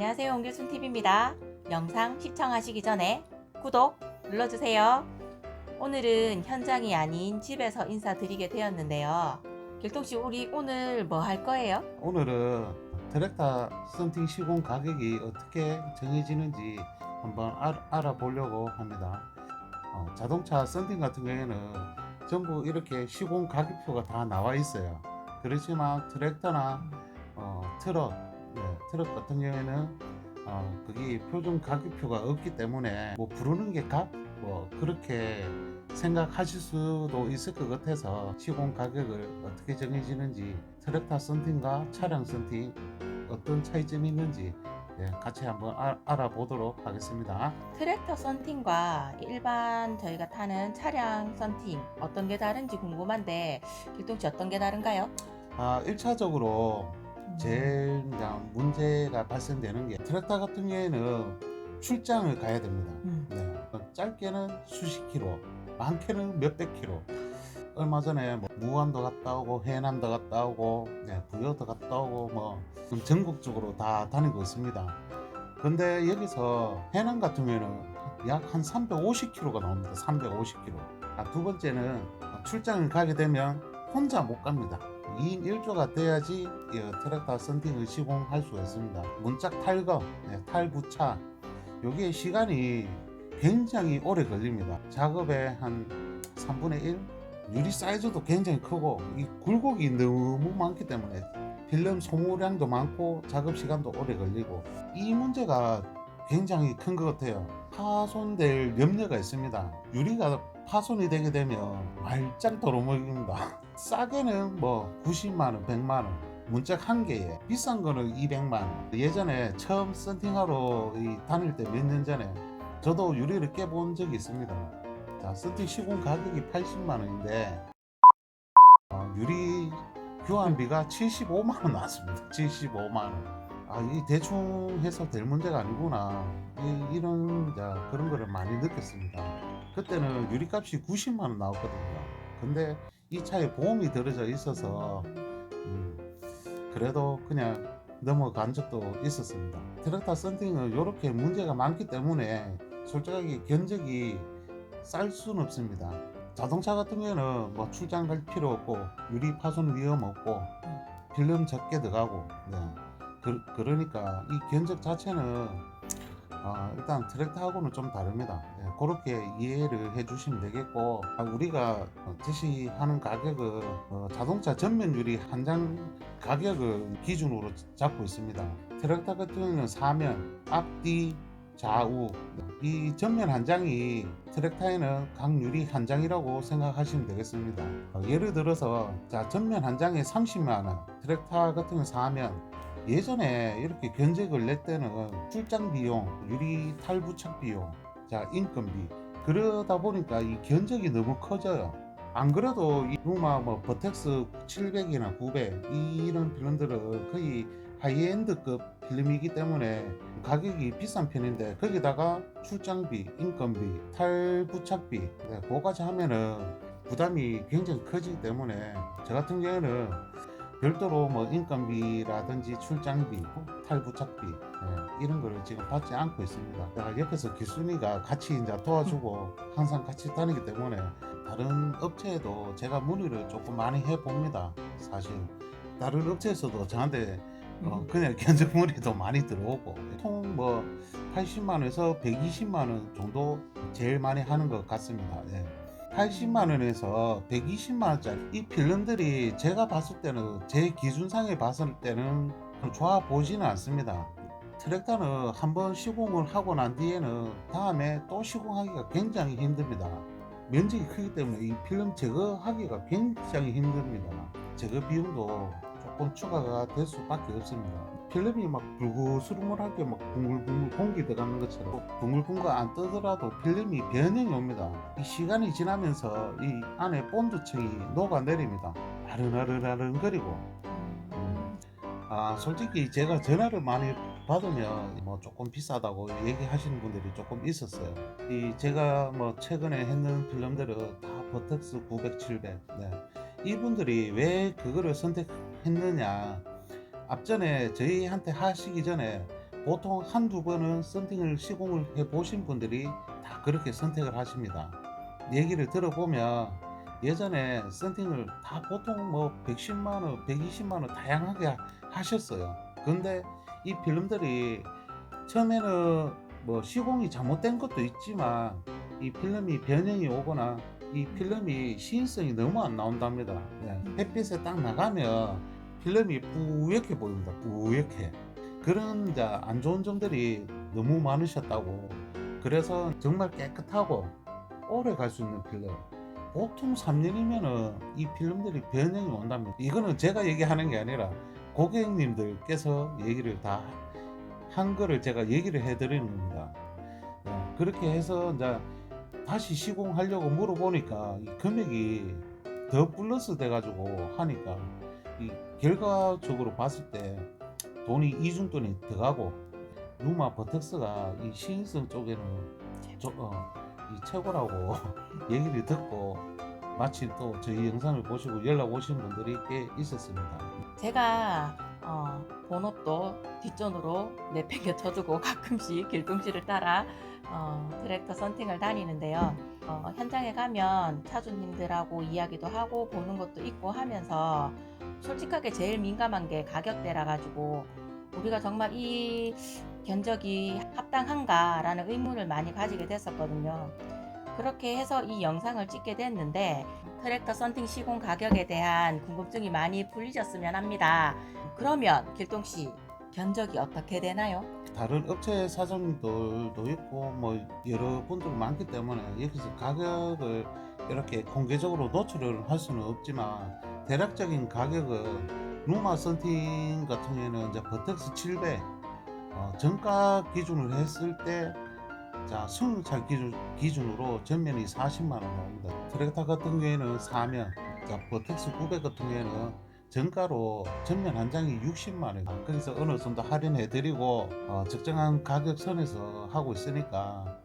안녕하세요. 옹교순 TV입니다. 영상 시청하시기 전에 구독 눌러주세요. 오늘은 현장이 아닌 집에서 인사드리게 되었는데요. 길동 씨, 우리 오늘 뭐 할 거예요? 오늘은 트랙터 썬팅 시공 가격이 어떻게 정해지는지 한번 알, 알아보려고 합니다. 어, 자동차 썬팅 같은 경우에는 전부 이렇게 시공 가격표가 다 나와 있어요. 그렇지만 트랙터나 어, 트럭, 네, 트럭 같은 경우에는 어, 그게 표준 가격표가 없기 때문에 뭐 부르는 게 값? 뭐 그렇게 생각하실 수도 있을 것 같아서 시공 가격을 어떻게 정해지는지 트랙터 썬팅과 차량 썬팅 어떤 차이점이 있는지 예, 같이 한번 아- 알아보도록 하겠습니다. 트랙터 썬팅과 일반 저희가 타는 차량 썬팅 어떤 게 다른지 궁금한데 길동 씨 어떤 게 다른가요? 아, 1차적으로 제일 문제가 발생되는 게 트랙터 같은 경우에는 출장을 가야 됩니다. 음. 네. 짧게는 수십 킬로, 많게는 몇백 킬로. 얼마 전에 뭐 무안도 갔다 오고 해남도 갔다 오고 네, 부여도 갔다 오고 뭐 전국적으로 다 다니고 있습니다. 근데 여기서 해남 같은 경우에는 약 한 350km가 나옵니다. 350km. 아, 두 번째는 출장을 가게 되면 혼자 못 갑니다. 2인 1조가 돼야지 이 트랙터 썬팅을 시공할 수가 있습니다. 문짝 탈거, 네, 탈부차, 여기에 시간이 굉장히 오래 걸립니다. 작업의 한 3분의 1? 유리 사이즈도 굉장히 크고 이 굴곡이 너무 많기 때문에 필름 소모량도 많고 작업 시간도 오래 걸리고 이 문제가 굉장히 큰 것 같아요. 파손될 염려가 있습니다. 유리가 파손이 되게 되면 말짱 도로먹입니다. 싸게는 뭐 90만 원, 100만 원. 문짝 한 개에 비싼 거는 200만 원. 예전에 처음 썬팅하러 이 다닐 때 몇 년 전에 저도 유리를 깨본 적이 있습니다. 자, 썬팅 시공 가격이 80만 원인데 어, 유리 교환비가 75만 원 나왔습니다. 75만 원. 아, 이 대충 해서 될 문제가 아니구나. 이, 자, 그런 거를 많이 느꼈습니다. 그때는 유리값이 90만 원 나왔거든요. 근데 이 차에 보험이 들어져 있어서 음, 그래도 그냥 넘어간 적도 있었습니다. 트랙터 썬팅은 이렇게 문제가 많기 때문에 솔직하게 견적이 쌀 수는 없습니다. 자동차 같은 경우는 뭐 출장 갈 필요 없고 유리 파손 위험 없고 필름 적게 들어가고 네. 그, 그러니까 이 견적 자체는 아, 일단 트랙터하고는 좀 다릅니다. 네, 그렇게 이해를 해주시면 되겠고 아, 우리가 어, 제시하는 가격은 어, 자동차 전면 유리 한 장 가격을 기준으로 잡고 있습니다. 트랙터 같은 경우는 사면, 앞뒤, 좌우 이 전면 한 장이 트랙터에는 각 유리 한 장이라고 생각하시면 되겠습니다. 어, 예를 들어서 자 전면 한 장에 30만 원, 트랙터 같은 경우 사면 예전에 이렇게 견적을 낼 때는 출장 비용, 유리 탈부착 비용, 자 인건비 그러다 보니까 이 견적이 너무 커져요. 안 그래도 이 루마 뭐 버텍스 700이나 900 이런 필름들은 거의 하이엔드급 필름이기 때문에 가격이 비싼 편인데 거기다가 출장비, 인건비, 탈부착비 네, 그거까지 하면은 부담이 굉장히 커지기 때문에 저 같은 경우는 별도로 뭐 인건비라든지 출장비, 탈부착비 예, 이런 거를 지금 받지 않고 있습니다. 제가 옆에서 기순이가 같이 이제 도와주고 항상 같이 다니기 때문에 다른 업체에도 제가 문의를 조금 많이 해 봅니다. 사실 다른 업체에서도 저한테 어, 그냥 견적 문의도 많이 들어오고 통 뭐 80만 원에서 120만 원 정도 제일 많이 하는 것 같습니다. 예. 80만 원에서 120만 원짜리 이 필름들이 제가 봤을 때는 제 기준상에 봤을 때는 좋아 보지는 않습니다. 트랙터는 한번 시공을 하고 난 뒤에는 다음에 또 시공하기가 굉장히 힘듭니다. 면적이 크기 때문에 이 필름 제거하기가 굉장히 힘듭니다. 제거 비용도 조금 추가가 될 수밖에 없습니다. 필름이 막 불구스름하게 막 붕글붕글 공기 들어가는 것처럼 붕글붕글 안 뜨더라도 필름이 변형이 옵니다. 이 시간이 지나면서 이 안에 본드층이 녹아내립니다. 아른아른아른거리고 음. 아 솔직히 제가 전화를 많이 받으면 뭐 조금 비싸다고 얘기하시는 분들이 조금 있었어요. 이 제가 뭐 최근에 했는 필름들은 다 버텍스 900, 700. 네. 이분들이 왜 그거를 선택 했느냐? 앞전에 저희한테 하시기 전에 보통 한두 번은 썬팅을 시공을 해 보신 분들이 다 그렇게 선택을 하십니다. 얘기를 들어보면 예전에 썬팅을 다 보통 뭐 110만 원, 120만 원 다양하게 하- 하셨어요. 근데 이 필름들이 처음에는 뭐 시공이 잘못된 것도 있지만 이 필름이 변형이 오거나 이 필름이 시인성이 너무 안 나온답니다. 네, 햇빛에 딱 나가면 필름이 뿌옇게 보입니다. 뿌옇게. 그런 안 좋은 점들이 너무 많으셨다고. 그래서 정말 깨끗하고 오래 갈 수 있는 필름. 보통 3년이면은 이 필름들이 변형이 온답니다. 이거는 제가 얘기하는 게 아니라 고객님들께서 얘기를 다한 거를 제가 얘기를 해드리는 겁니다. 어, 그렇게 해서 이제 다시 시공하려고 물어보니까 이 금액이 더 플러스 돼가지고 하니까 이 결과적으로 봤을 때 돈이 이중돈이 들어가고 루마 버텍스가 이 시인성 쪽에는 저, 어, 이 최고라고 얘기를 듣고 마침 또 저희 영상을 보시고 연락 오신 분들이 꽤 있었습니다. 제가 어, 본업도 뒷전으로 내팽겨 쳐두고 가끔씩 길동씨를 따라 어, 트랙터 선팅을 다니는데요. 어, 현장에 가면 차주님들하고 이야기도 하고 보는 것도 있고 하면서 솔직하게 제일 민감한 게 가격대라 가지고 우리가 정말 이 견적이 합당한가라는 의문을 많이 가지게 됐었거든요. 그렇게 해서 이 영상을 찍게 됐는데 트랙터 썬팅 시공 가격에 대한 궁금증이 많이 풀리셨으면 합니다. 그러면 길동 씨 견적이 어떻게 되나요? 다른 업체 사장님들도 있고 뭐 여러 분들 많기 때문에 여기서 가격을 이렇게 공개적으로 노출을 할 수는 없지만 대략적인 가격은 루마 썬팅 같은 경우에는 이제 버텍스 700 어, 정가 기준으로 했을 때 자, 승용차 기준, 기준으로 전면이 40만 원 나옵니다. 트랙터 같은 경우에는 사면, 자, 버텍스 900 같은 경우에는 정가로 전면 한 장이 60만 원. 그래서 어느 정도 할인해 드리고 어, 적정한 가격 선에서 하고 있으니까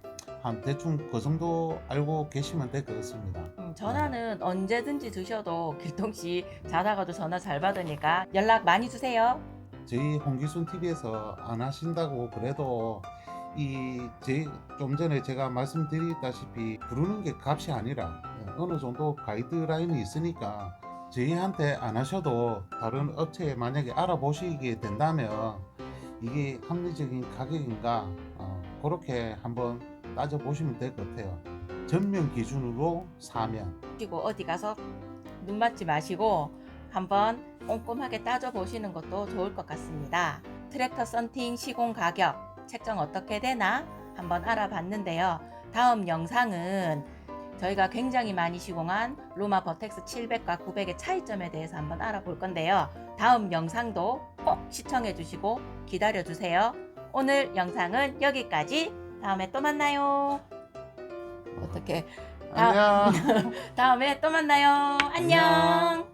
한 대충 그 정도 알고 계시면 될 것 같습니다. 음, 전화는 언제든지 주셔도 길동 씨 자다가도 전화 잘 받으니까 연락 많이 주세요. 저희 홍기순 TV에서 안 하신다고 그래도 이제좀 전에 제가 말씀드렸다시피 부르는 게 값이 아니라 예, 어느 정도 가이드라인이 있으니까 저희한테 안 하셔도 다른 업체에 만약에 알아보시게 된다면 이게 합리적인 가격인가 어, 그렇게 한번 따져 보시면 될 것 같아요. 전면 기준으로 사면 그리고 어디 가서 눈 맞지 마시고 한번 꼼꼼하게 따져 보시는 것도 좋을 것 같습니다. 트랙터 썬팅 시공 가격 책정 어떻게 되나 한번 알아봤는데요. 다음 영상은 저희가 굉장히 많이 시공한 로마 버텍스 700과 900의 차이점에 대해서 한번 알아볼 건데요. 다음 영상도 꼭 시청해 주시고 기다려 주세요. 오늘 영상은 여기까지. 다음에 또 만나요. 어떻게 안녕. 다음에 또 만나요. 안녕.